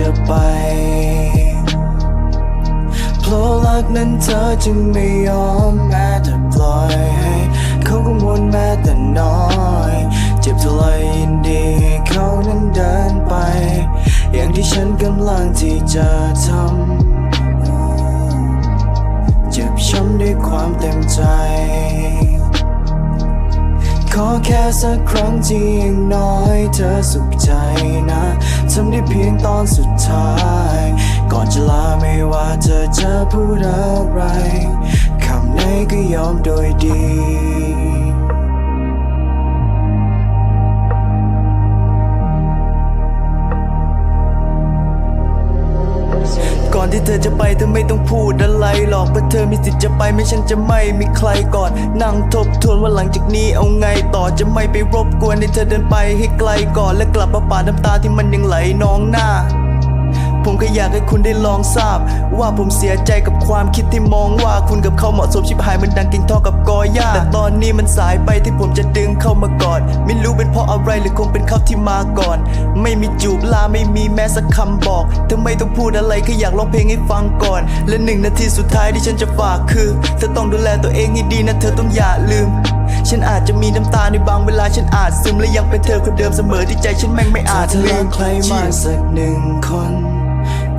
จะไป เพราะรักนั้นเธอจึงไม่ยอมแม้แต่ปล่อยให้เขากังวลแม้แต่น้อย เจ็บเท่าไรยินดีให้เขานั้นเดินไป อย่างที่ฉันกำลังที่จะทำ เจ็บช้ำด้วยความเต็ม แค่สักครั้งที่ยังน้อยเธอสุขใจนะทำได้เพียงตอนสุดท้าย ก่อนจะลาไม่ว่าเธอจะพูดอะไร คำไหนก็ยอมโดยดี ธอจะไปเธอไม่ต้องพูดอะไรหรอกเพราะเธอมีสิทธิ์จะไปไม่ฉันจะไม่มีใครกอนนั่งทบทวนว่าหลังจากนี้เอาไงต่อจะไม่ไปรบกวนให้เธอเดินไปให้ไกลก่อนและกลับมาปาดน้ำตาที่มันยังไหลนองหน้าผมก็อยากให้คุณได้ลองทราบ ว่าผมเสียใจกับความคิดที่มองว่าคุณกับเขาเหมาะสมชิบหายมันดังกิ่งทองกับกอหญ้าแต่ตอนนี้มันสายไปที่ผมจะดึงเข้ามากอด ไม่รู้ ราะอะไรหรือคงเป็นเขาที่มาก่อน ไม่มีจูบลาไม่มีแม้สักคำบอกเธอไม่ต้องพูดอะไรแค่อยากร้องเพลงให้ฟังก่อน และหนึ่งนาทีสุดท้ายที่ฉันจะฝากคือเธอต้องดูแลตัวเองให้ดีนะเธอต้องอย่าลืม ฉันอาจจะมีน้ำตาในบางเวลาฉันอาจซึมและยังเป็นเธอคนเดิมเสมอที่ใจฉันแม่งไม่อาจลืมใครมาสักหนึ่งคน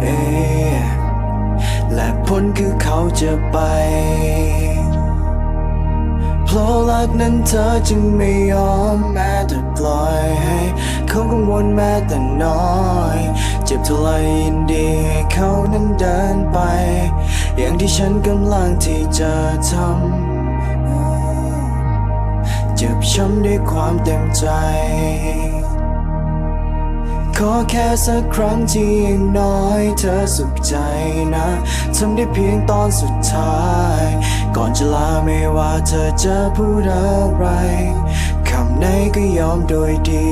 เอและผลคือเขาจะไป กนั้นเธอจึงไม่ยอมแม้แต่ปล่อยให้เขากังวลแม้แต่น้อย เจ็บเท่าไรยินดีให้เขานั้นเดินไป อย่างที่ฉันกำลังที่จะทำ เจ็บช้ำด้วยความเต็มใจ ขอแค่สักครั้งที่ยังน้อยเธอสุขใจนะทำได้เพียงตอนสุดท้าย ก่อนจะลาไม่ว่าเธอจะพูดอะไร คำไหนก็ยอมโดยดี